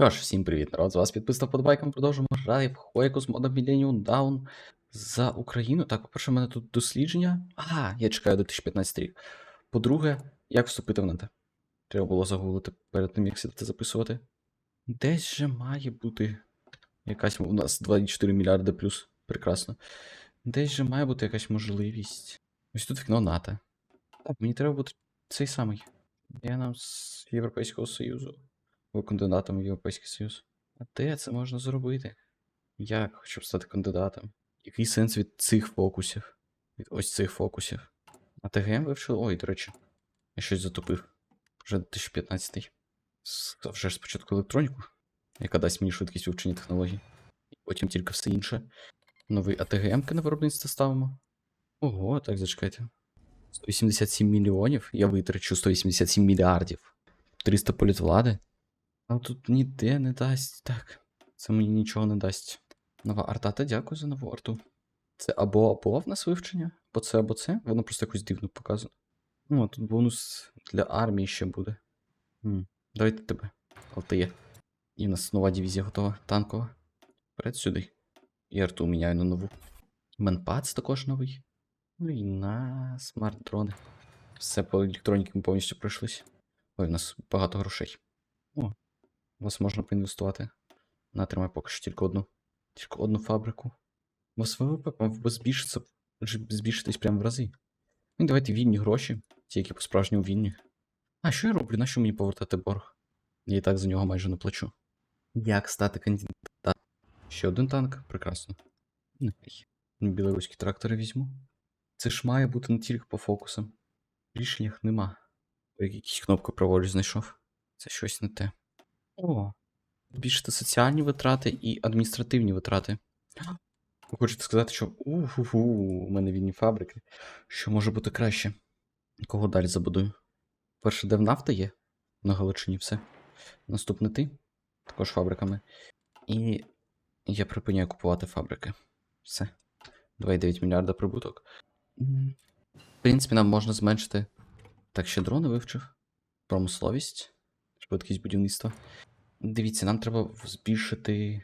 Тож, всім привіт, народ, з вас підписав подбайком, продовжуємо грати в Хойку з модом Millennium Down за Україну. Так, по-перше, в мене тут дослідження. Ага, я чекаю 2015 рік. По-друге, як вступити в НАТО? Треба було загуглити перед тим, як сідати записувати. Десь же має бути якась. У нас 24 мільярди плюс. Прекрасно. Десь же має бути якась можливість. Ось тут вікно НАТО. Так, мені треба бути цей самий. Я нам з Європейського Союзу. Кандидатом в Європейський Союз. А де це можна зробити? Як, щоб стати кандидатом? Який сенс від цих фокусів? Від ось цих фокусів. А ТГМ вивчили? Ой, до речі, я щось затопив. Вже 2015. С- Вже спочатку електроніку, яка дасть мені швидкість вивчення технологій. І потім тільки все інше. Новий АТГМ-ки на виробництво ставимо. Ого, так зачекайте. 187 мільйонів. Я витрачу 187 мільярдів. 300 політвлади. А тут ніде не дасть. Так. Це мені нічого не дасть. Нова арта, та дякую за нову арту. Це або або в нас вивчення, або це, або це. Воно просто якось дивно показано. Ну, а тут бонус для армії ще буде. М, Давайте тебе. ЛТЄ. І в нас нова дивізія готова, танкова. Вперед сюди. І арту міняю на нову. Менпац також новий. Ну і на смарт-дрони. Все по електроніки ми повністю пройшлись. Ой, у нас багато грошей. О, вас можна поінвестувати. На, тримай поки що тільки одну. Тільки одну фабрику. У вас ВВП збільшиться, збільшитись прямо в рази. Ну, давайте вільні гроші, ті, які по-справжньому вільні. А що я роблю? Нащо мені повертати борг? Я і так за нього майже не плачу. Як стати кандидатом? Ще один танк? Прекрасно. Нехай. Білоруські трактори візьму. Це ж має бути не тільки по фокусам. Рішеннях нема. Якісь кнопки праворуч знайшов. Це щось не те. О, збільшити соціальні витрати і адміністративні витрати. Ви хочете сказати, що у-ху-ху, у мене вільні фабрики. Що може бути краще? Кого далі забудую? Перше, де в нафта є? На Галичині все. Наступне ти, також фабриками. І я припиняю купувати фабрики. Все. 2,9 мільярда прибуток. В принципі, нам можна зменшити. Так, ще дрони вивчив. Промисловість, швидкість будівництва. Дивіться, нам треба збільшити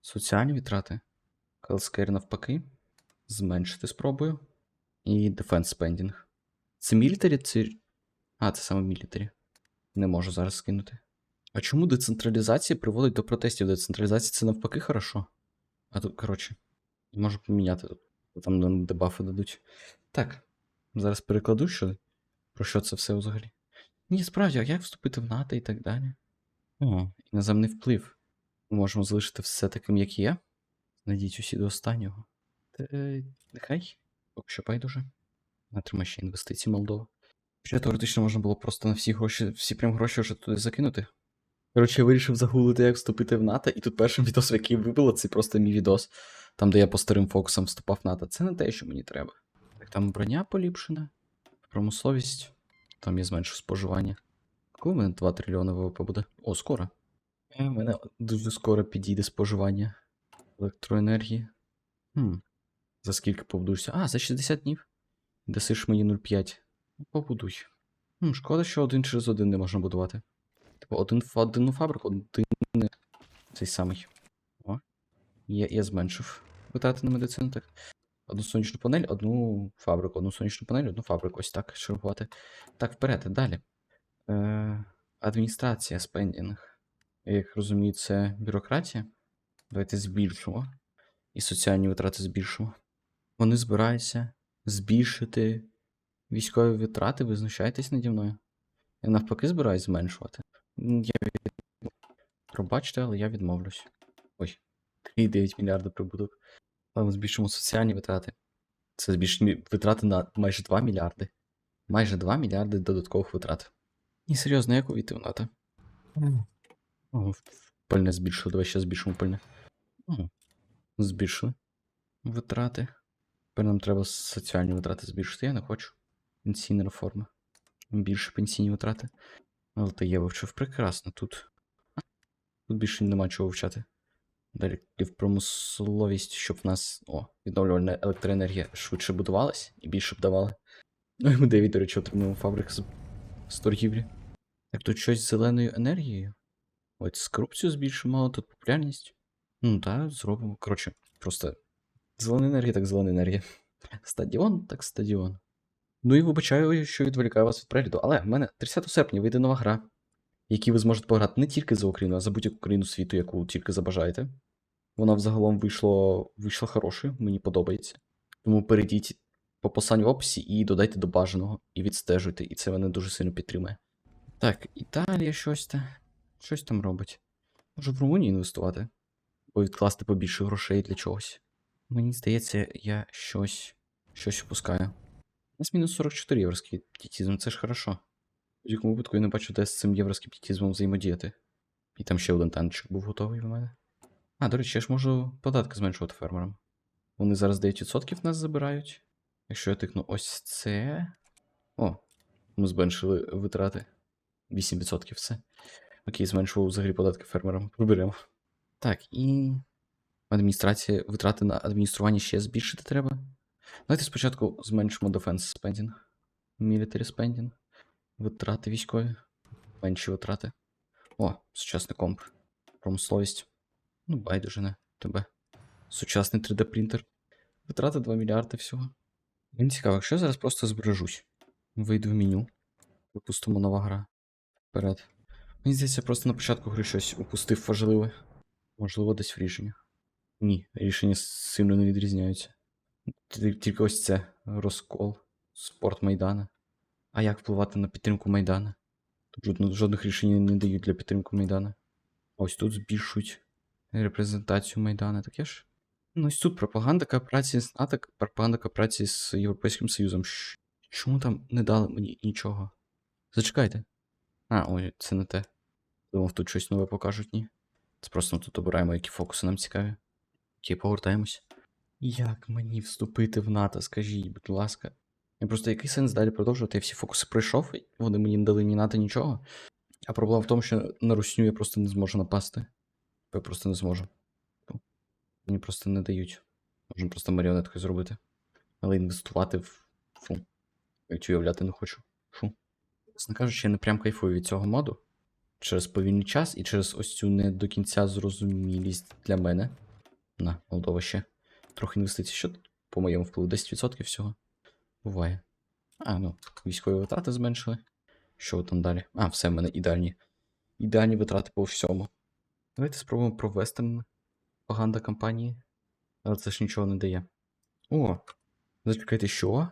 соціальні витрати. Healthcare навпаки. Зменшити спробую. І defense spending. Це military? Це... А, це саме military. Не можу зараз скинути. А чому децентралізація приводить до протестів? Децентралізація це навпаки хорошо. А тут, коротше, можу поміняти тут. Там дебафи дадуть. Так, зараз перекладу, що про що це все взагалі. Ні, справді, а як вступити в НАТО і так далі? О, іноземний вплив. Ми можемо залишити все таким, як є. Знайдіть усі до останнього. Та, е, нехай, поки що байдуже. Натримай ще інвестиції Молдова. Ще теоретично можна було просто на всі гроші, всі прям гроші вже туди закинути. Коротше, я вирішив загуглити, як вступити в НАТО, і тут першим відос, який вибило, це просто мій відос, там, де я по старим фокусам вступав в НАТО. Це не те, що мені треба. Так, там броня поліпшена, промисловість, там я зменшу споживання. Коли в мене 2 трильйони ВВП буде? О, скоро. Е, У мене дуже скоро підійде споживання електроенергії. Хм. За скільки побудуєшся? А, за 60 днів. Дасиш мені 0,5. Ну, побудуй. Хм, шкода, що один через один не можна будувати. Типу, один одну фабрику, один цей самий. О. Я, я зменшив витрати на медицину, так. Одну сонячну панель, одну фабрику, одну сонячну панель, одну фабрику. Ось так чергувати. Так, вперед, далі. Е, адміністрація, спендінг. Як розумію, це бюрократія. Давайте збільшимо. І соціальні витрати збільшимо. Вони збираються збільшити військові витрати, ви знущаєтесь наді мною. Я навпаки збираюсь зменшувати. Я. Пробачте, але я відмовлюсь. Ой, 3,9 мільярда прибуток. Але ми збільшимо соціальні витрати. Це збільшені витрати на майже 2 мільярди. Майже 2 мільярди додаткових витрат. Ні, серйозно, як увійти в НАТО? О, пальне збільшили, давай ще збільшимо пальне. О, збільшили. Витрати. Тепер нам треба соціальні витрати збільшити. Я не хочу. Пенсійна реформа. Більше пенсійні витрати. Але то я вивчив прекрасно тут. Тут більше нема чого вивчати. Далі в промисловість, щоб в нас. О, відновлювальна електроенергія швидше будувалась і більше б давала. Ну і ми 9, до речі, отримуємо фабрик з, з торгівлі. Так тут щось з зеленою енергією. Ось з корупцію збільшимо, тут популярність. Ну так, зробимо. Коротше, просто зелена енергія, так зелена енергія. Стадіон, так стадіон. Ну і вибачаю, що відволікаю вас від перегляду, але в мене 30 серпня вийде нова гра, якій ви зможете пограти не тільки за Україну, а за будь-яку країну світу, яку тільки забажаєте. Вона взагалом вийшла, вийшла хорошою, мені подобається. Тому перейдіть по посиланню в описі і додайте до бажаного, і відстежуйте, і це мене дуже сильно підтримує. Так, Італія щось там. Щось там робить. Може в Румунію інвестувати? Або відкласти побільше грошей для чогось. Мені здається, я щось. щось впускаю. У нас мінус 44 євроскептицизм, це ж хорошо. В будь-якому випадку я не бачу, де з цим євроскептицизмом взаємодіяти. І там ще один танчик був готовий в мене. А, до речі, я ж можу податки зменшувати фермерам. Вони зараз 9% нас забирають. Якщо я тикну ось це. О, ми зменшили витрати. 8% все. Окей, зменшував взагалі податки фермерам. Приберемо. Так, і. Адміністрація витрати на адміністрування ще збільшити треба. Давайте спочатку зменшимо defense spending. Military spending. Витрати військові. Менші витрати. О, сучасний комп. Промисловість. Ну, байдуже не тебе. Сучасний 3D принтер. Витрати 2 мільярди всього. Мені цікаво, якщо я зараз просто збережусь. Вийду в меню. Припустимо нова гра. Вперед. Мені здається, просто на початку гри щось упустив важливе. Можливо, десь в рішеннях. Ні, рішення сильно не відрізняються. Тільки ось це розкол, спорт Майдана. А як впливати на підтримку Майдана? Тут жодних рішень не дають для підтримки Майдана. Ось тут збільшують репрезентацію Майдана, таке ж. Ну, ось тут пропаганда кооперації з НАТО, пропаганда кооперації з Європейським Союзом. Чому там не дали мені нічого? Зачекайте. А, ой, це не те. Думав, тут щось нове покажуть, ні. Це просто ми тут обираємо, які фокуси нам цікаві. Окей, повертаємось. Як мені вступити в НАТО, скажіть, будь ласка. Я просто який сенс далі продовжувати? Я всі фокуси пройшов, вони мені не дали ні НАТО, нічого. А проблема в тому, що на русню я просто не зможу напасти. Я просто не зможу. Мені просто не дають. Можна просто маріонеткою зробити. Але інвестувати в. Фу. Навіть уявляти не хочу. Фу. Чесно кажучи, я не прям кайфую від цього моду. Через повільний час і через ось цю не до кінця зрозумілість для мене. На, Молдова ще. Трохи інвестицій. Що тут по моєму впливу? 10% всього. Буває. А, ну, військові витрати зменшили. Що там далі? А, все в мене ідеальні. Ідеальні витрати по всьому. Давайте спробуємо провести пропаганда кампанії. Але це ж нічого не дає. О! Зачекайте, що?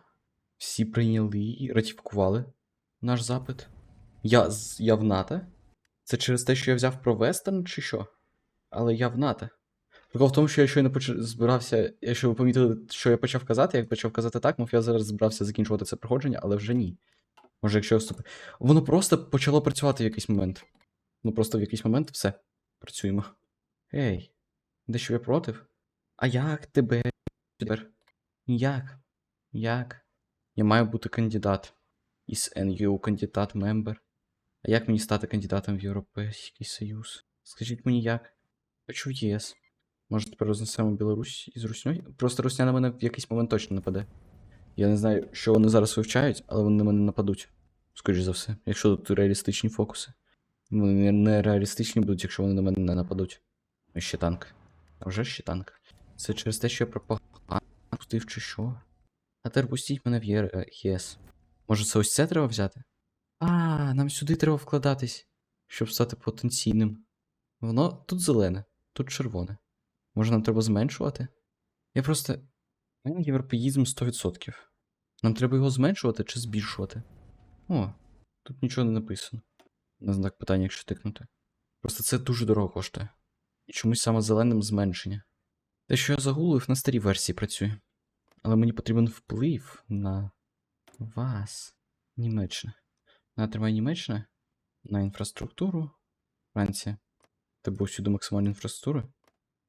Всі прийняли і ратифікували наш запит. Я, я в НАТО? Це через те, що я взяв про вестерн, чи що? Але я в НАТО. Прикол в тому, що я щойно поч... збирався, якщо ви помітили, що я почав казати, як почав казати так, мов я зараз збирався закінчувати це проходження, але вже ні. Може, якщо я вступ... Воно просто почало працювати в якийсь момент. Ну просто в якийсь момент все. Працюємо. Ей, дещо я проти? А як тебе тепер? Як? Як? Я маю бути кандидат. Із NU кандидат мембер. А як мені стати кандидатом в Європейський Союз? Скажіть мені як? Хочу в ЄС. Може тепер рознесемо Білорусь із Русньою? Просто Русня на мене в якийсь момент точно нападе. Я не знаю, що вони зараз вивчають, але вони на мене нападуть. Скоріше за все, якщо тут реалістичні фокуси. Вони не- реалістичні будуть, якщо вони на мене не нападуть. Ну, Ще танк. А вже ще танк. Це через те, що я пропаганду пустив чи що? А тепер пустіть мене в Є- е, ЄС. Може, це ось це треба взяти? А, нам сюди треба вкладатись, щоб стати потенційним. Воно тут зелене, тут червоне. Може, нам треба зменшувати? Я просто. У мене європеїзм 100%. Нам треба його зменшувати чи збільшувати? О, тут нічого не написано. На знак питання, якщо тикнути. Просто це дуже дорого коштує. І чомусь саме зеленим зменшення. Те, що я загуглив, на старій версії працює. Але мені потрібен вплив на вас, Німеччина. На тримай Німеччина, на інфраструктуру. Франція. Тебе усюди максимальна інфраструктура?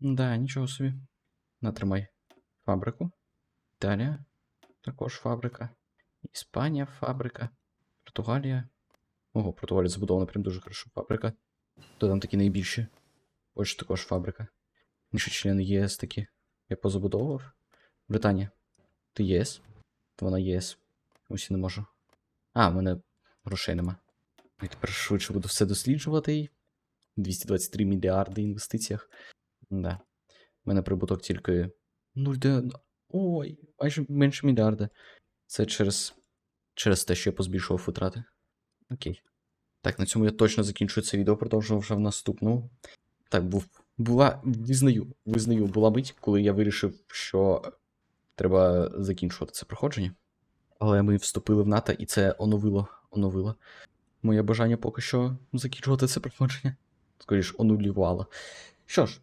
Да, нічого собі. Натримай фабрику. Італія. Також фабрика. Іспанія фабрика. Португалія. Ого, Португалія забудована прям дуже хорошо. Фабрика. То там такі найбільші. Польща також фабрика. Інші члени ЄС такі. Я позабудовував. Британія. Ти ЄС? Вона ЄС. Усі не можу. А, в мене грошей нема. Я тепер швидше буду все досліджувати і 223 мільярди інвестиціях. Да. У мене прибуток тільки 0,9. Ой, майже менше мільярда. Це через, через те, що я позбільшував витрати. Окей. Так, на цьому я точно закінчую це відео, продовжую вже в наступному. Так, був. Була. Визнаю, визнаю, була мить, коли я вирішив, що треба закінчувати це проходження. Але ми вступили в НАТО, і це оновило, оновило моє бажання поки що закінчувати це проходження. Скоріш, онулювало. Що ж,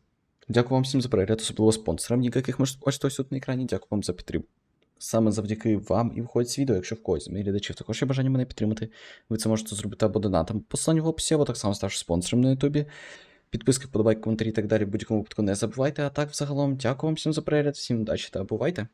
дякую вам всім за перегляд, особливо спонсорам, яких можете бачити ось тут на екрані. Дякую вам за підтримку. Саме завдяки вам і виходить з відео, якщо в когось з моїх глядачів також є бажання мене підтримати, ви це можете зробити або донатом. Посилання в описі, або так само ставши спонсором на Ютубі. Підписки, вподобайки, коментарі і так далі в будь-якому випадку не забувайте. А так, взагалом, дякую вам всім за перегляд, всім удачі та бувайте!